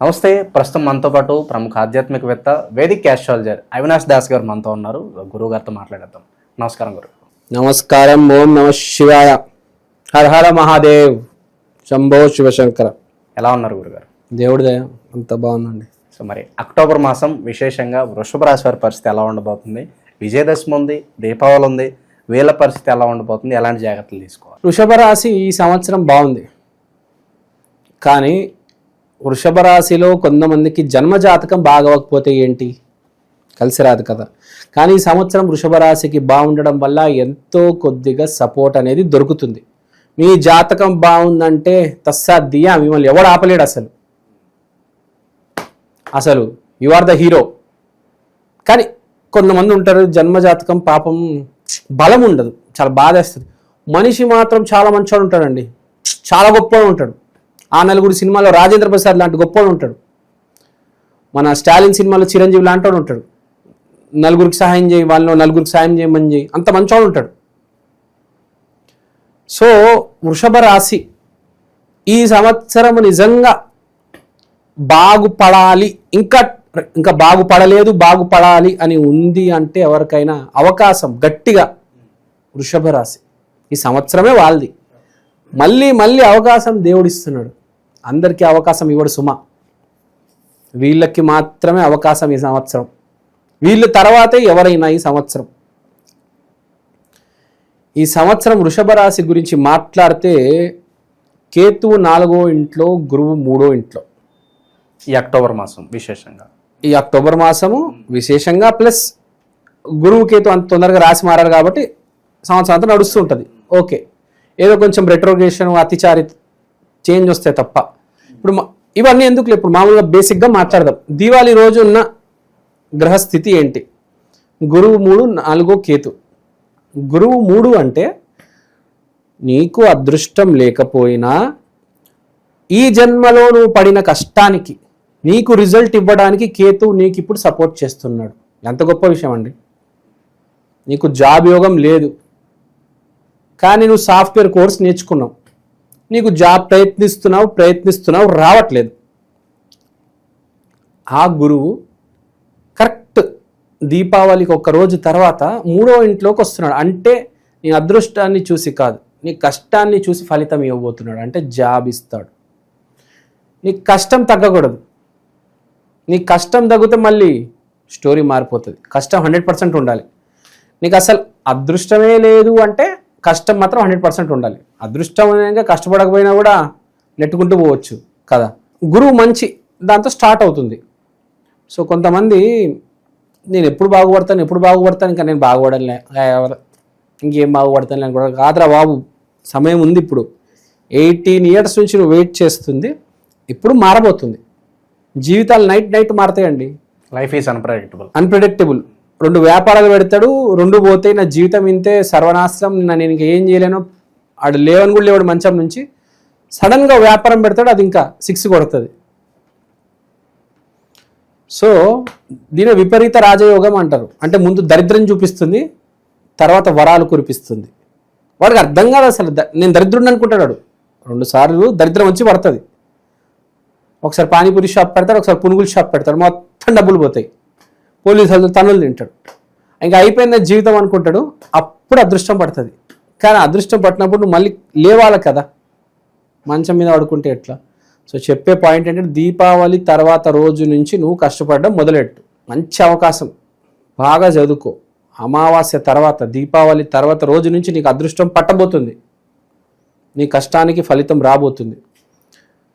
నమస్తే. ప్రస్తుతం మనతో పాటు ప్రముఖ ఆధ్యాత్మికవేత్త వేదిక్ యాస్ట్రాలజర్ అవినాష్ దాస్ గారు మనతో ఉన్నారు. గురువు గారితో మాట్లాడేద్దాం. నమస్కారం గురు. నమస్కారం. ఓం నమ శివాయ. హర హర మహాదేవ్. శంభో శివశంకర ఎలా ఉన్నారు గురుగారు దేవుడి దయ. అంత బాగుందండి. సో మరి అక్టోబర్ మాసం విశేషంగా వృషభ రాశి వారి పరిస్థితి ఎలా ఉండబోతుంది? విజయదశమి ఉంది దీపావళి ఉంది. వీళ్ళ పరిస్థితి ఎలా ఉండబోతుంది? ఎలాంటి జాగ్రత్తలు తీసుకోవాలి? వృషభ రాశి ఈ సంవత్సరం బాగుంది. కానీ వృషభ రాశిలో కొంతమందికి జన్మజాతకం బాగోకపోతే ఏంటి? కలిసి రాదు కదా. కానీ ఈ సంవత్సరం వృషభ రాశికి బాగుండడం వల్ల ఎంతో కొద్దిగా సపోర్ట్ అనేది దొరుకుతుంది. మీ జాతకం బాగుందంటే తస్సా మిమ్మల్ని ఎవడు ఆపలేడు అసలు. అసలు యు ఆర్ ద హీరో కానీ కొంతమంది ఉంటారు జన్మజాతకం పాపం బలం ఉండదు చాలా బాధేస్తుంది. మనిషి మాత్రం చాలా మంచివాడు ఉంటాడండి. చాలా గొప్పవాడు ఉంటాడు. ఆ నలుగురు సినిమాలో రాజేంద్ర ప్రసాద్ లాంటి గొప్పవాడు ఉంటాడు. మన స్టాలిన్ సినిమాలో చిరంజీవి లాంటి వాడు ఉంటాడు. నలుగురికి సహాయం చేయి వాళ్ళు నలుగురికి సహాయం చేయమని చేయి అంత మంచివాడు ఉంటాడు. సో వృషభ రాశి ఈ సంవత్సరం నిజంగా బాగుపడాలి ఇంకా ఇంకా బాగుపడలేదు బాగుపడాలి అని ఉంది అంటే ఎవరికైనా అవకాశం గట్టిగా వృషభ రాశి. ఈ సంవత్సరమే వాళ్ళది. మళ్ళీ మళ్ళీ అవకాశం దేవుడిస్తున్నాడు. అందరికీ అవకాశం ఇవ్వడు సుమ. వీళ్ళకి మాత్రమే అవకాశం ఈ సంవత్సరం. వీళ్ళ తర్వాతే ఎవరైనా ఈ సంవత్సరం. ఈ సంవత్సరం వృషభ రాశి గురించి మాట్లాడితే కేతువు నాలుగో ఇంట్లో గురువు మూడో ఇంట్లో. ఈ అక్టోబర్ మాసం విశేషంగా. ఈ అక్టోబర్ మాసము విశేషంగా ప్లస్ గురువు కేతు అంత తొందరగా రాసి మారారు కాబట్టి సంవత్సరం అంతా నడుస్తూ ఉంటుంది. ఓకే. ఏదో కొంచెం రెట్రోగేషన్ అతిచారి చేంజ్ వస్తే తప్ప. ఇప్పుడు మా- ఇవన్నీ ఎందుకు ఇప్పుడు మామూలుగా బేసిక్గా మాట్లాడదాం. దీవాళి రోజు ఉన్న గ్రహస్థితి ఏంటి? గురువు మూడు నాలుగో కేతు. గురువు మూడు అంటే నీకు అదృష్టం లేకపోయినా ఈ జన్మలో నువ్వు పడిన కష్టానికి నీకు రిజల్ట్ ఇవ్వడానికి కేతు నీకు ఇప్పుడు సపోర్ట్ చేస్తున్నాడు. ఎంత గొప్ప విషయం అండి. నీకు జాబ్ యోగం లేదు. కానీ నువ్వు సాఫ్ట్వేర్ కోర్స్ నేర్చుకున్నావు. నీకు జాబ్ ప్రయత్నిస్తున్నావు ప్రయత్నిస్తున్నావు రావట్లేదు. ఆ గురువు కరెక్ట్ దీపావళికి ఒక రోజు తర్వాత మూడో ఇంట్లోకి వస్తున్నాడు. అంటే నీ అదృష్టాన్ని చూసి కాదు నీ కష్టాన్ని చూసి ఫలితం ఇవ్వబోతున్నాడు. అంటే జాబ్ ఇస్తాడు. నీ కష్టం తగ్గకూడదు. నీ కష్టం తగ్గితే మళ్ళీ స్టోరీ మారిపోతుంది. కష్టం హండ్రెడ్ పర్సెంట్ ఉండాలి. నీకు అసలు అదృష్టమే లేదు అంటే కష్టం మాత్రం హండ్రెడ్ పర్సెంట్ ఉండాలి. అదృష్టం అనేగా కష్టపడకపోయినా కూడా నెట్టుకుంటూ పోవచ్చు కదా. గురువు మంచి దాంతో స్టార్ట్ అవుతుంది. సో కొంతమంది నేను ఎప్పుడు బాగుపడతాను ఎప్పుడు బాగుపడతాను ఇంకా నేను బాగుపడలే ఇంకేం బాగుపడతాను నేను కూడా కాదురా బాబు సమయం ఉంది ఇప్పుడు. ఎయిటీన్ ఇయర్స్ నుంచి నువ్వు వెయిట్ చేస్తుంది ఇప్పుడు మారబోతుంది. జీవితాలు నైట్ నైట్ మారతాయండి. లైఫ్ ఈజ్ అన్ప్రెడిక్టబుల్ అన్ప్రిడిక్టబుల్ రెండు వ్యాపారాలు పెడతాడు రెండు పోతే నా జీవితం ఇంతే సర్వనాశనం నేను ఇంకా ఏం చేయలేను. ఆడు లేవని కూడా లేవాడు మంచం నుంచి. సడన్గా వ్యాపారం పెడతాడు అది ఇంకా సిక్స్ కొడుతుంది. సో దీని విపరీత రాజయోగం అంటారు. అంటే ముందు దరిద్రం చూపిస్తుంది తర్వాత వరాలు కురిపిస్తుంది. వాడికి అర్థం కాదు అసలు నేను దరిద్రుడిని అనుకుంటాడు రెండు సార్లు దరిద్రం వచ్చి పడుతుంది. ఒకసారి పానీపూరి షాప్ పెడతాడు ఒకసారి పునుగుల షాప్ పెడతాడు మొత్తం డబ్బులు పోతాయి. పోలీసులు తనులు తింటాడు. ఇంకా అయిపోయిన జీవితం అనుకుంటాడు. అప్పుడు అదృష్టం పడుతుంది. కానీ అదృష్టం పట్టినప్పుడు నువ్వు మళ్ళీ లేవాలి కదా. మంచం మీద పడుకుంటే ఎట్లా? సో చెప్పే పాయింట్ ఏంటంటే దీపావళి తర్వాత రోజు నుంచి నువ్వు కష్టపడడం మొదలెట్టు. మంచి అవకాశం. బాగా చదువుకో. అమావాస్య తర్వాత దీపావళి తర్వాత రోజు నుంచి నీకు అదృష్టం పట్టబోతుంది. నీ కష్టానికి ఫలితం రాబోతుంది.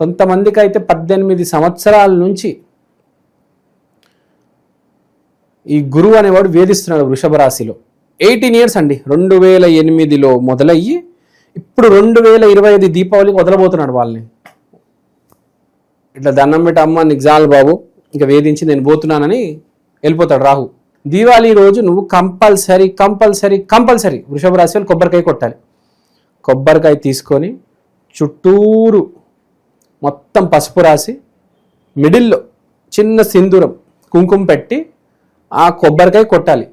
కొంతమందికి అయితే పద్దెనిమిది సంవత్సరాల నుంచి ఈ గురువు అనేవాడు వేధిస్తున్నాడు వృషభ రాశిలో. ఎయిటీన్ ఇయర్స్ అండి. రెండు వేల ఎనిమిదిలో మొదలయ్యి ఇప్పుడు రెండు వేల ఇరవై ఐదు దీపావళికి వదలబోతున్నాడు వాళ్ళని. ఇట్లా దండం పెట్టి అమ్మ నీకు జాలు బాబు ఇంకా వేధించి నేను పోతున్నానని వెళ్ళిపోతాడు రాహు. దీవాళి రోజు నువ్వు కంపల్సరీ కంపల్సరీ కంపల్సరీ వృషభ రాశి వాళ్ళు కొబ్బరికాయ కొట్టాలి. కొబ్బరికాయ తీసుకొని చుట్టూరు మొత్తం పసుపు రాసి మిడిల్లో చిన్న సింధూరం కుంకుమ పెట్టి ఆ కొబ్బరికాయ కొట్టాలి.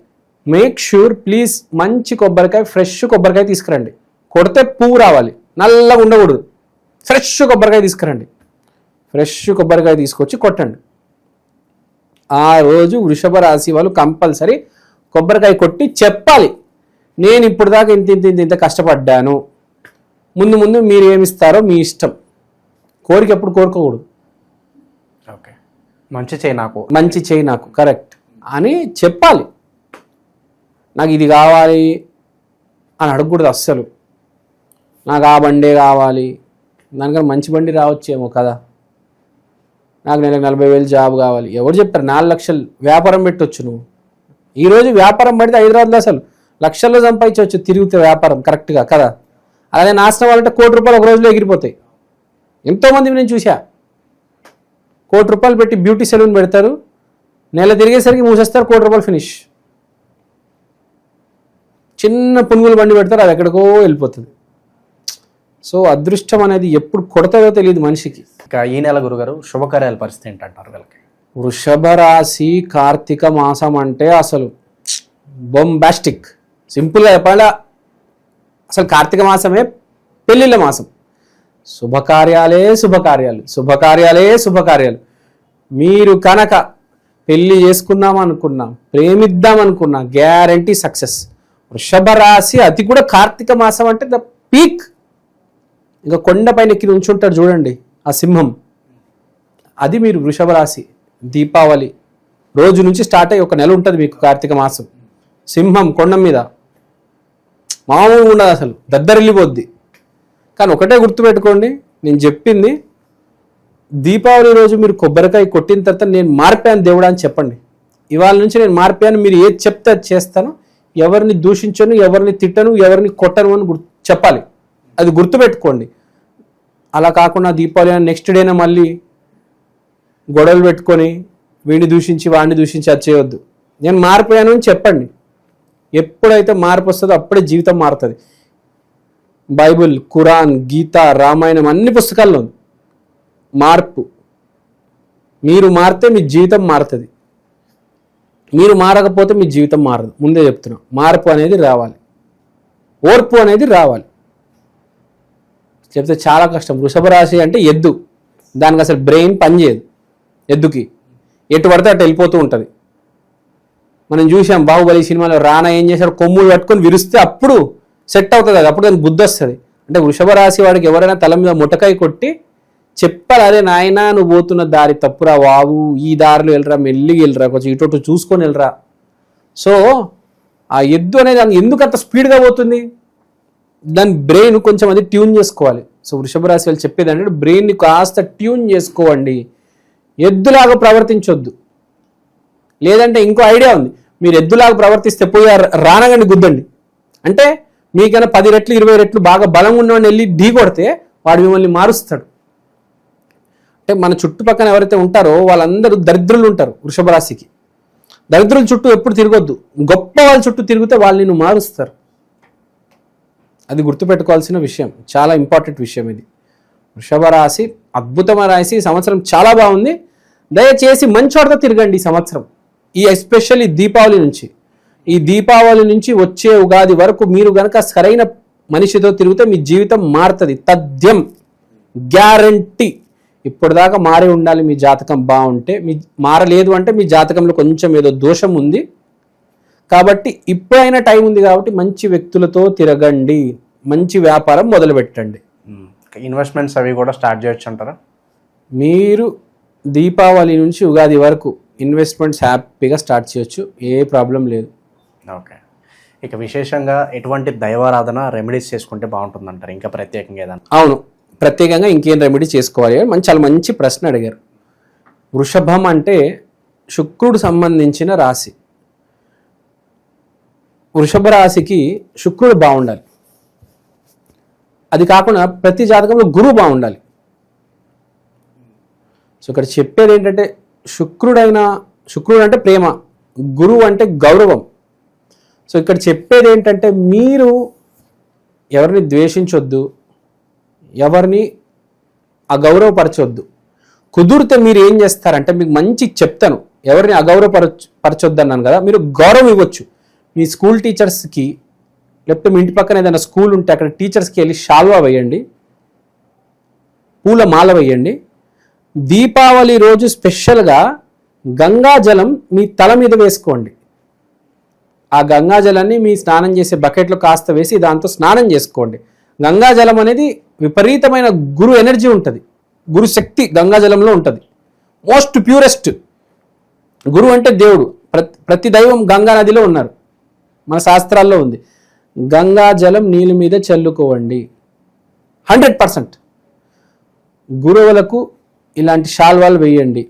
మేక్ షూర్ ప్లీజ్ మంచి కొబ్బరికాయ ఫ్రెష్ కొబ్బరికాయ తీసుకురండి. కొడితే పువ్వు రావాలి. నల్లగా ఉండకూడదు. ఫ్రెష్ కొబ్బరికాయ తీసుకురండి. ఫ్రెష్ కొబ్బరికాయ తీసుకొచ్చి కొట్టండి. ఆ రోజు వృషభ రాశి వాళ్ళు కంపల్సరీ కొబ్బరికాయ కొట్టి చెప్పాలి. నేను ఇప్పుడు దాకా ఇంత ఇంత ఇంత ఇంత కష్టపడ్డాను. ముందు ముందు మీరు ఏమిస్తారో మీ ఇష్టం. కోరిక ఎప్పుడు కోరుకోకూడదు. ఓకే మంచి చేయి నాకు. మంచి చేయి నాకు. కరెక్ట్ అని చెప్పాలి. నాకు ఇది కావాలి అని అడగకూడదు అస్సలు. నాకు ఆ బండే కావాలి. దానికన్నా మంచి బండి రావచ్చేమో కదా. నాకు నెలకు నలభై వేలు జాబ్ కావాలి. ఎవరు చెప్తారు? నాలుగు లక్షలు వ్యాపారం పెట్టొచ్చు నువ్వు. ఈరోజు వ్యాపారం పడితే హైదరాబాద్లో అసలు లక్షల్లో సంపాదించవచ్చు తిరుగుతే వ్యాపారం కరెక్ట్గా కదా. అలాగే నాశనం వాళ్ళంటే కోటి రూపాయలు ఒక రోజులో ఎగిరిపోతాయి. ఎంతోమంది నేను చూసా కోటి రూపాయలు పెట్టి బ్యూటీ సెలూన్ పెడతారు. నెల తిరిగేసరికి మూసేస్తారు కోటి రూపాయలు ఫినిష్ చిన్న పునుగులు బండి పెడతారు అది ఎక్కడికో వెళ్ళిపోతుంది. సో అదృష్టం అనేది ఎప్పుడు కొడతాదో తెలియదు మనిషికి. ఇక ఈ నెల గురుగారు శుభకార్యాల పరిస్థితి ఏంటంటారు వీళ్ళకి? వృషభ రాశి కార్తీక మాసం అంటే అసలు బొంబాస్టిక్ సింపుల్గా చెప్పాలా అసలు కార్తీక మాసమే పెళ్ళిళ్ళ మాసం. శుభకార్యాలే శుభకార్యాలు శుభకార్యాలే శుభకార్యాలు. మీరు కనుక పెళ్ళి చేసుకుందాం అనుకున్నా ప్రేమిద్దాం అనుకున్నా గ్యారంటీ సక్సెస్ వృషభ రాశి అది కూడా కార్తీక మాసం అంటే ద పీక్ ఇంకా కొండపైన ఎక్కి ఉంచుంటారు చూడండి ఆ సింహం. అది మీరు వృషభ రాశి దీపావళి. రోజు నుంచి స్టార్ట్ అయ్యి ఒక నెల ఉంటుంది మీకు కార్తీక మాసం. సింహం కొండ మీద. మామూలుగా ఉండదు అసలు దద్దరిల్లిపోద్ది. కానీ ఒకటే గుర్తుపెట్టుకోండి నేను చెప్పింది దీపావళి రోజు మీరు కొబ్బరికాయ కొట్టిన తర్వాత నేను మార్పాను దేవుడా అని చెప్పండి. ఇవాళ నుంచి నేను మార్పాను మీరు ఏది చెప్తే అది చేస్తాను. ఎవరిని దూషించను ఎవరిని తిట్టను ఎవరిని కొట్టను అని గుర్తు చెప్పాలి. అది గుర్తుపెట్టుకోండి. అలా కాకుండా దీపావళి నెక్స్ట్ డేనే మళ్ళీ గొడవలు పెట్టుకొని వీడిని దూషించి వాడిని దూషించి అది చేయొద్దు. నేను మారిపోయాను అని చెప్పండి. ఎప్పుడైతే మార్పు వస్తుందో అప్పుడే జీవితం మారుతుంది. బైబిల్ ఖురాన్ గీత రామాయణం అన్ని పుస్తకాల్లో ఉంది. మార్పు. మీరు మారితే మీ జీవితం మారుతుంది. మీరు మారకపోతే మీ జీవితం మారదు. ముందే చెప్తున్నా. మార్పు అనేది రావాలి. ఓర్పు అనేది రావాలి. చెప్తే చాలా కష్టం. వృషభ రాశి అంటే ఎద్దు. దానికి అసలు బ్రెయిన్ పనిచేయదు ఎద్దుకి. ఎటు పడితే అటు వెళ్ళిపోతూ ఉంటుంది. మనం చూసాం బాహుబలి సినిమాలో రానా ఏం చేశాడు? కొమ్ములు పట్టుకొని విరిస్తే అప్పుడు సెట్ అవుతుంది అది. అప్పుడు దానికి బుద్ధి వస్తుంది. అంటే వృషభ రాశి వాడికి ఎవరైనా తల మీద ముటకాయ కొట్టి చెప్పాలి అదే నాయన నువ్వు పోతున్న దారి తప్పురా వావు ఈ దారిలో వెళ్ళరా మెల్లిగి వెళ్ళరా కొంచెం ఇటు చూసుకొని వెళ్ళరా. సో ఆ ఎద్దు అనేది ఎందుకు అంత స్పీడ్గా పోతుంది? దాని బ్రెయిన్ కొంచెం అది ట్యూన్ చేసుకోవాలి. సో వృషభ రాశి వాళ్ళు చెప్పేది అంటే బ్రెయిన్ని కాస్త ట్యూన్ చేసుకోండి. ఎద్దులాగా ప్రవర్తించొద్దు. లేదంటే ఇంకో ఐడియా ఉంది. మీరు ఎద్దులాగా ప్రవర్తిస్తే పోయి రానగండి గుద్దండి. అంటే మీకైనా పది రెట్లు ఇరవై రెట్లు బాగా బలంగా ఉన్నవాడిని వెళ్ళి ఢీ కొడితే వాడు మిమ్మల్ని మారుస్తాడు. అంటే మన చుట్టుపక్కన ఎవరైతే ఉంటారో వాళ్ళందరూ దరిద్రులు ఉంటారు వృషభ రాశికి. దరిద్రుల చుట్టూ ఎప్పుడు తిరగొద్దు. గొప్ప వాళ్ళ చుట్టూ తిరిగితే వాళ్ళు నిన్ను మారుస్తారు. అది గుర్తుపెట్టుకోవాల్సిన విషయం. చాలా ఇంపార్టెంట్ విషయం ఇది. వృషభ రాశి అద్భుతమైన రాశి. ఈ సంవత్సరం చాలా బాగుంది. దయచేసి మంచి తిరగండి ఈ సంవత్సరం. ఈ ఎస్పెషల్లీ దీపావళి నుంచి. ఈ దీపావళి నుంచి వచ్చే ఉగాది వరకు మీరు గనక సరైన మనిషితో తిరిగితే మీ జీవితం మారుతుంది. తథ్యం. గ్యారంటీ. ఇప్పటిదాకా మారి ఉండాలి మీ జాతకం బాగుంటే మీ మారలేదు అంటే మీ జాతకంలో కొంచెం ఏదో దోషం ఉంది. కాబట్టి ఇప్పుడైనా టైం ఉంది కాబట్టి మంచి వ్యక్తులతో తిరగండి. మంచి వ్యాపారం మొదలు పెట్టండి ఇన్వెస్ట్మెంట్స్ అవి కూడా స్టార్ట్ చేయొచ్చు అంటారా? మీరు దీపావళి నుంచి ఉగాది వరకు ఇన్వెస్ట్మెంట్స్ హ్యాపీగా స్టార్ట్ చేయొచ్చు. ఏ ప్రాబ్లం లేదు. ఓకే. ఇక విశేషంగా ఎటువంటి దైవారాధన రెమెడీస్ చేసుకుంటే బాగుంటుంది అంటారు ఇంకా ప్రత్యేకంగా ఏదన్నా? అవును. ప్రత్యేకంగా ఇంకేం రెమెడీ చేసుకోవాలి మంచి చాలా మంచి ప్రశ్న అడిగారు. వృషభం అంటే శుక్రుడు సంబంధించిన రాశి. వృషభ రాశికి శుక్రుడు బాగుండాలి. అది కాకుండా ప్రతి జాతకంలో గురువు బాగుండాలి. సో ఇక్కడ చెప్పేది ఏంటంటే శుక్రుడైన శుక్రుడు అంటే ప్రేమ గురువు అంటే గౌరవం. సో ఇక్కడ చెప్పేది ఏంటంటే మీరు ఎవరిని ద్వేషించొద్దు ఎవరిని అగౌరవపరచొద్దు. కుదిరితే మీరు ఏం చేస్తారంటే మీకు మంచి చెప్తాను. ఎవరిని అగౌరవపరచ పరచొద్దు అన్నాను కదా మీరు గౌరవం ఇవ్వచ్చు. మీ స్కూల్ టీచర్స్కి లేకపోతే మీ ఇంటి పక్కన ఏదైనా స్కూల్ ఉంటే అక్కడ టీచర్స్కి వెళ్ళి షాల్వా వేయండి. పూల మాల వేయండి. దీపావళి రోజు స్పెషల్గా గంగాజలం మీ తల మీద వేసుకోండి. ఆ గంగాజలాన్ని మీ స్నానం చేసే బకెట్లో కాస్త వేసి దాంతో స్నానం చేసుకోండి. గంగాజలం అనేది విపరీతమైన గురు ఎనర్జీ ఉంటుంది. గురు శక్తి గంగాజలంలో ఉంటుంది. మోస్ట్ ప్యూరెస్ట్ గురువు అంటే దేవుడు. ప్రతి ప్రతి దైవం గంగా నదిలో ఉన్నారు. మన శాస్త్రాల్లో ఉంది. గంగా జలం నీళ్ళ మీద చల్లుకోవండి. Hundred percent. గురువులకు ఇలాంటి శాల్వాలు వేయండి.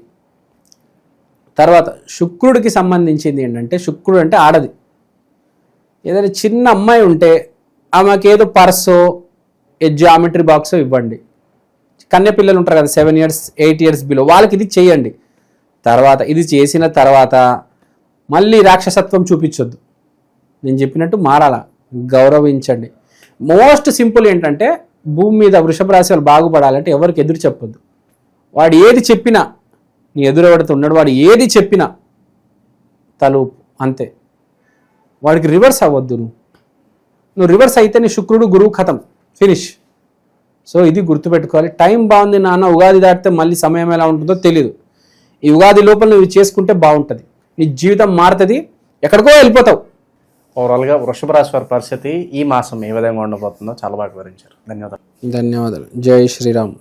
తర్వాత శుక్రుడికి సంబంధించింది ఏంటంటే శుక్రుడు అంటే ఆడది. ఏదైనా చిన్న అమ్మాయి ఉంటే ఆమెకేదో పర్సో జామెట్రీ బాక్స్ ఇవ్వండి. కన్య పిల్లలు ఉంటారు కదా seven years eight years below వాళ్ళకి ఇది చేయండి. తర్వాత ఇది చేసిన తర్వాత మళ్ళీ రాక్షసత్వం చూపించొద్దు. నేను చెప్పినట్టు మారాల? గౌరవించండి. మోస్ట్ సింపుల్ ఏంటంటే భూమి మీద వృషభ రాశి వాళ్ళు బాగుపడాలంటే ఎవరికి ఎదురు చెప్పొద్దు. వాడు ఏది చెప్పినా నీ ఎదురు ఉన్నాడు వాడు ఏది చెప్పినా తలుపు అంతే. వాడికి రివర్స్ అవ్వద్దు నువ్వు. నువ్వు రివర్స్ అయితే నీ శుక్రుడు గురువు కథం ఫినిష్ సో ఇది గుర్తుపెట్టుకోవాలి. టైం బాగుంది నాన్న ఉగాది దాటితే మళ్ళీ సమయం ఎలా ఉంటుందో తెలియదు ఈ ఉగాది లోపల నువ్వు చేసుకుంటే బాగుంటుంది. నీ జీవితం మారుతుంది. ఎక్కడికో వెళ్ళిపోతావు. ఓవరాల్గా వృషభ రాశి వారి పరిస్థితి ఈ మాసం ఏ విధంగా ఉండబోతుందో చాలా బాగా వివరించారు. ధన్యవాదాలు. ధన్యవాదాలు. జై శ్రీరామ్.